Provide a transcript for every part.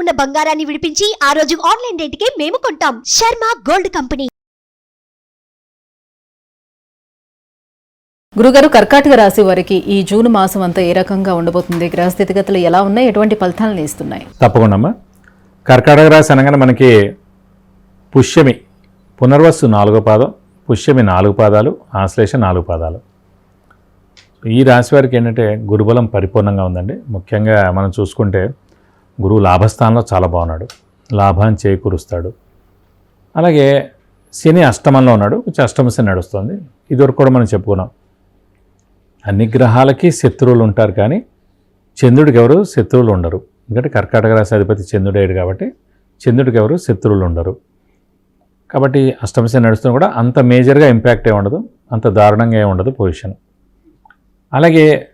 ఉన్న బంగారాన్ని విడిపించి ఆ రోజు ఆన్లైన్ రేటుకే మేము కొంటాం. Sharma gold company. గురుగారు కర్కాటక రాశి వారికి ఈ జూన్ మాసం అంతా ఏ రకంగా ఉండబోతుంది? గ్రహ స్థితిగతులు ఎలా ఉన్నాయి? ఎటువంటి ఫలితాలను ఇస్తున్నాయి తప్పకుండా అమ్మా కర్కాటక రాశి అనగానే మనకి పుష్యమి పునర్వస్సు నాలుగో పాదం పుష్యమి నాలుగు పాదాలు ఆశ్లేష నాలుగు పాదాలు. ఈ రాశి వారికి ఏంటంటే గురుబలం పరిపూర్ణంగా ఉందండి. ముఖ్యంగా మనం చూసుకుంటే గురువు లాభస్థానంలో చాలా బాగున్నాడు. లాభాన్ని చేకూరుస్తాడు. అలాగే శని అష్టమంలో ఉన్నాడు. కొంచెం అష్టమ శని నడుస్తుంది. ఇదివరకు కూడా మనం చెప్పుకున్నాం. అన్ని గ్రహాలకి శత్రువులు ఉంటారు కానీ చంద్రుడికి ఎవరు? శత్రువులు ఉండరు. ఎందుకంటే కర్కాటక రాశి అధిపతి చంద్రుడేడు కాబట్టి చంద్రుడికి ఎవరు? శత్రువులు ఉండరు. కాబట్టి అష్టమశని నడుస్తున్న కూడా అంత మేజర్గా ఇంపాక్ట్ ఏ ఉండదు. అంత దారుణంగా ఏ ఉండదు పొజిషన్. అలాగే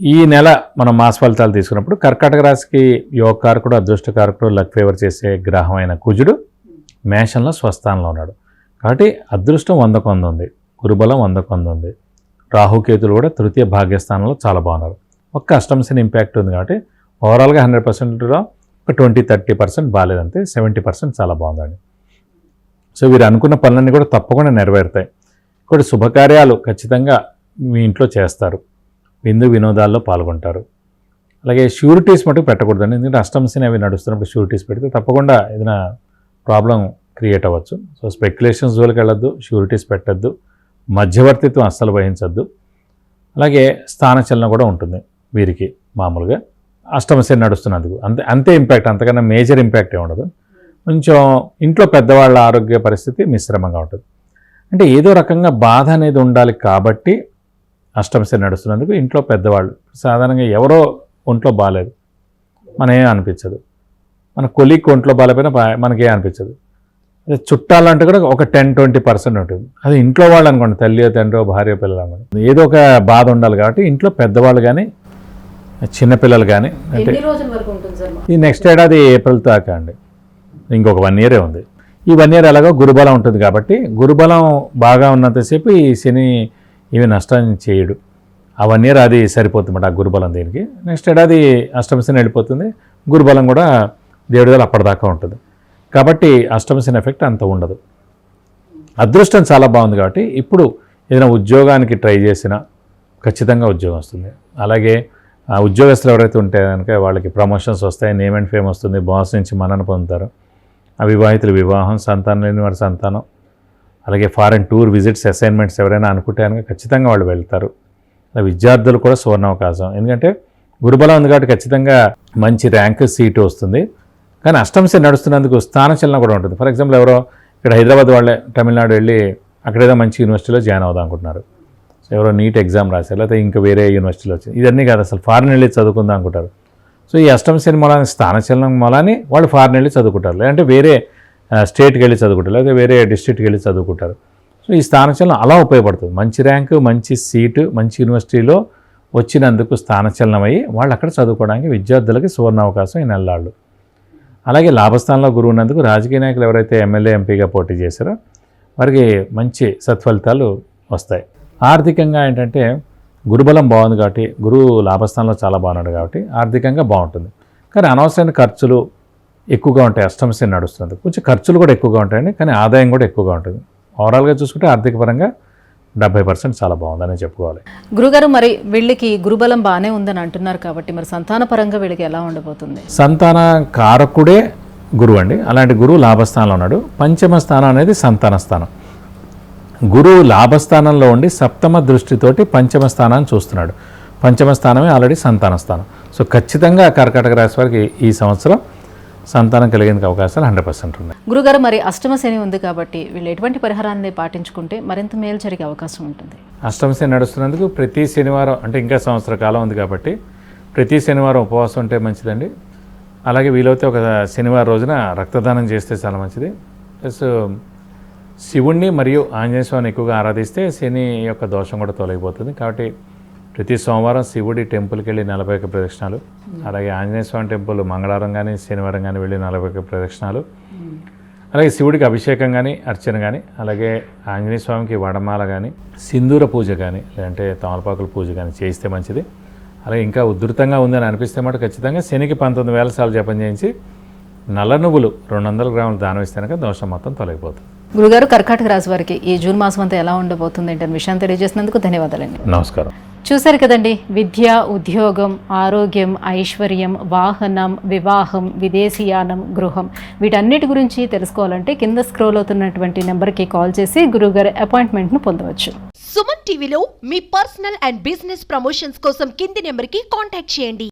ఈ నెల మనం మాస ఫలితాలు తీసుకున్నప్పుడు కర్కాటక రాశికి యోగకారకుడు అదృష్టకారకుడు లక్ ఫేవర్ చేసే గ్రహం అయిన కుజుడు మేషంలో స్వస్థానంలో ఉన్నాడు. కాబట్టి అదృష్టం వంద కొంద ఉంది. గురుబలం వంద కొంద ఉంది రాహుకేతులు కూడా తృతీయ భాగ్యస్థానంలో చాలా బాగున్నారు. ఒక్క అష్టంశని ఇంపాక్ట్ ఉంది కాబట్టి ఓవరాల్గా హండ్రెడ్ పర్సెంట్లో ఒక ట్వంటీ థర్టీ పర్సెంట్ బాగాలేదంటే సెవెంటీ పర్సెంట్ చాలా బాగుందండి. సో వీరు అనుకున్న పనులన్నీ కూడా తప్పకుండా నెరవేరుతాయి. ఇక్కడ శుభకార్యాలు ఖచ్చితంగా మీ ఇంట్లో చేస్తారు. విందు వినోదాల్లో పాల్గొంటారు. అలాగే షూరిటీస్ మటుకు పెట్టకూడదండి. ఎందుకంటే అష్టమశని అవి నడుస్తున్నప్పుడు షూరిటీస్ పెడితే తప్పకుండా ఏదైనా ప్రాబ్లం క్రియేట్ అవ్వచ్చు. సో స్పెక్యులేషన్స్ జోలికి వెళ్ళొద్దు షూరిటీస్ పెట్టద్దు మధ్యవర్తిత్వం అస్సలు వహించద్దు. అలాగే స్థానచలనం కూడా ఉంటుంది వీరికి మామూలుగా. అష్టమశని నడుస్తున్నందుకు అంతే అంతే ఇంపాక్ట్ అంతకన్నా మేజర్ ఇంపాక్ట్ ఉండదు. కొంచెం ఇంట్లో పెద్దవాళ్ళ ఆరోగ్య పరిస్థితి మిశ్రమంగా ఉంటుంది. అంటే ఏదో రకంగా బాధ అనేది ఉండాలి కాబట్టి అష్టమశని నడుస్తున్నందుకు ఇంట్లో పెద్దవాళ్ళు సాధారణంగా ఎవరో ఒంట్లో బాగాలేదు మనకేం అనిపించదు. మన కొలీక్ ఒంట్లో బాగాలేకపోయినా బా- మనకేం అనిపించదు. అదే చుట్టాలంటే కూడా ఒక టెన్ ట్వంటీ పర్సెంట్ ఉంటుంది. అది ఇంట్లో వాళ్ళు అనుకోండి తల్లి తండ్రి భార్య పిల్లలు అనుకోండి. ఏదో ఒక బాధ ఉండాలి కాబట్టి ఇంట్లో పెద్దవాళ్ళు కానీ చిన్నపిల్లలు కానీ అంటే ఈ నెక్స్ట్ ఏడాది ఏప్రిల్ దాకా అండి. ఇంకొక వన్ ఇయరే ఉంది. ఈ వన్ ఇయర్ ఎలాగో గురుబలం ఉంటుంది కాబట్టి గురుబలం బాగా ఉన్నంతసేపు ఈ శని ఇవి నష్టం చేయడు. ఆ వన్ ఇయర్ అది సరిపోతుంది ఆ గురుబలం దీనికి. నెక్స్ట్ ఏడాది అష్టమశని వెళ్ళిపోతుంది. గురుబలం కూడా దేవుడి దగ్గర అప్పటిదాకా ఉంటుంది. కాబట్టి అష్టమశని ఎఫెక్ట్ అంత ఉండదు. అదృష్టం చాలా బాగుంది కాబట్టి ఇప్పుడు ఏదైనా ఉద్యోగానికి ట్రై చేసినా ఖచ్చితంగా ఉద్యోగం వస్తుంది. అలాగే ఆ ఉద్యోగస్తులు ఎవరైతే ఉంటే కనుక వాళ్ళకి ప్రమోషన్స్ వస్తాయి నేమ్ అండ్ ఫేమ్ వస్తుంది బాస్ నుంచి మనను పొందుతారు. అవివాహితులు వివాహం సంతానం లేని వారి సంతానం అలాగే ఫారెన్ టూర్ విజిట్స్ అసైన్మెంట్స్ ఎవరైనా అనుకుంటే కనుక ఖచ్చితంగా వాళ్ళు వెళ్తారు. విద్యార్థులు కూడా సువర్ణావకాశం. ఎందుకంటే గురుబలం ఉంది కాబట్టి ఖచ్చితంగా మంచి ర్యాంక్ సీటు వస్తుంది. కానీ అష్టంశ నడుస్తున్నందుకు స్థానచలన కూడా ఉంటుంది. ఫర్ ఎగ్జాంపుల్ ఎవరో ఇక్కడ హైదరాబాద్ వాళ్ళే తమిళనాడు వెళ్ళి అక్కడేదో మంచి యూనివర్సిటీలో జాయిన్ అవుదాం అనుకుంటున్నారు. సో ఎవరో నీట్ ఎగ్జామ్ రాశారు లేకపోతే ఇంకా వేరే యూనివర్సిటీలో వచ్చింది ఇదన్నీ కాదు అసలు ఫారెన్ వెళ్ళి చదువుకుందాం అనుకుంటారు. సో ఈ అష్టమ శని మూలాన్ని స్థానచలనం మూలాన్ని వాళ్ళు ఫారెన్ వెళ్ళి చదువుకుంటారు. లేదంటే వేరే స్టేట్కి వెళ్ళి చదువుకుంటారు లేకపోతే వేరే డిస్ట్రిక్ట్కి వెళ్ళి చదువుకుంటారు. సో ఈ స్థానచలనం అలా ఉపయోగపడుతుంది. మంచి ర్యాంకు మంచి సీటు మంచి యూనివర్సిటీలో వచ్చినందుకు స్థానచలనం అయ్యి వాళ్ళు అక్కడ చదువుకోవడానికి విద్యార్థులకి సువర్ణావకాశం ఈ నెలలాళ్ళు అలాగే లాభస్థానంలో గురువు ఉన్నందుకు రాజకీయ నాయకులు ఎవరైతే ఎమ్మెల్యే ఎంపీగా పోటీ చేశారో వారికి మంచి సత్ఫలితాలు వస్తాయి. ఆర్థికంగా ఏంటంటే గురుబలం బాగుంది కాబట్టి గురువు లాభస్థానంలో చాలా బాగున్నాడు కాబట్టి ఆర్థికంగా బాగుంటుంది. కానీ అనవసరమైన ఖర్చులు ఎక్కువగా ఉంటాయి. అష్టమశని నడుస్తుంది. కొంచెం ఖర్చులు కూడా ఎక్కువగా ఉంటాయండి. కానీ ఆదాయం కూడా ఎక్కువగా ఉంటుంది. ఓవరాల్గా చూసుకుంటే ఆర్థిక పరంగా డెబ్బై పర్సెంట్ చాలా బాగుందని చెప్పుకోవాలి. గురుగారు మరి వీళ్ళకి గురుబలం బాగానే ఉందని అంటున్నారు కాబట్టి మరి సంతాన పరంగా వీళ్ళకి ఎలా ఉండబోతుంది? సంతాన కారకుడే గురువు అండి. అలాంటి గురువు లాభస్థానంలో ఉన్నాడు. పంచమ స్థానం అనేది సంతాన స్థానం. గురువు లాభస్థానంలో ఉండి సప్తమ దృష్టితోటి పంచమ స్థానాన్ని చూస్తున్నాడు. పంచమ స్థానమే ఆల్రెడీ సంతాన స్థానం. సో ఖచ్చితంగా కర్కాటక రాశి వారికి ఈ సంవత్సరం సంతానం కలిగేందుకు అవకాశాలు హండ్రెడ్ పర్సెంట్ ఉన్నాయి. గురుగారు మరి అష్టమ శని ఉంది కాబట్టి వీళ్ళు ఎటువంటి పరిహారాన్ని పాటించుకుంటే మరింత మేలు జరిగే అవకాశం ఉంటుంది? అష్టమ శని నడుస్తున్నందుకు ప్రతి శనివారం అంటే ఇంకా సంవత్సర కాలం ఉంది కాబట్టి ప్రతి శనివారం ఉపవాసం ఉంటే మంచిదండి. అలాగే వీలైతే ఒక శనివారం రోజున రక్తదానం చేస్తే చాలా మంచిది. ప్లస్ శివుణ్ణి మరియు ఆంజనేయ స్వామిని ఎక్కువగా ఆరాధిస్తే శని యొక్క దోషం కూడా తొలగిపోతుంది. కాబట్టి ప్రతి సోమవారం శివుడి టెంపుల్కి వెళ్ళి నలభై ఒక్క ప్రదక్షిణాలు. అలాగే ఆంజనేయ స్వామి టెంపుల్ మంగళవారం కానీ శనివారం కానీ వెళ్ళి నలభై ఒక్క ప్రదక్షిణాలు. అలాగే శివుడికి అభిషేకం కానీ అర్చన కానీ అలాగే ఆంజనేయ స్వామికి వడమాల కానీ సింధూర పూజ కానీ లేదంటే తమలపాకుల పూజ కానీ చేయిస్తే మంచిది. అలాగే ఇంకా ఉధృతంగా ఉందని అనిపిస్తే మాట ఖచ్చితంగా శనికి పంతొమ్మిది వేల సార్లు జపం చేయించి నల్ల నువ్వులు రెండు వందల గ్రాములు దానం ఇస్తే కనుక దోషం మొత్తం తొలగిపోతుంది. గురుగారు కర్కాటక రాశి వారికి ఈ జూన్ మాసం అంతా ఎలా ఉండబోతుంది అంటే విషయాన్ని తెలియజేసినందుకు ధన్యవాదాలండి. నమస్కారం. చూశారు కదండి విద్య ఉద్యోగం ఆరోగ్యం ఐశ్వర్యం వాహనం వివాహం విదేశీయానం గృహం. వీటన్నిటి గురించి తెలుసుకోవాలంటే కింద స్క్రోల్ అవుతున్నటువంటి నెంబర్కి కాల్ చేసి గురుగారి అపాయింట్మెంట్ను పొందవచ్చు. సుమన్ టీవీలో మీ పర్సనల్ అండ్ బిజినెస్ ప్రమోషన్స్ కోసం కింది నెంబర్కి కాంటాక్ట్ చేయండి.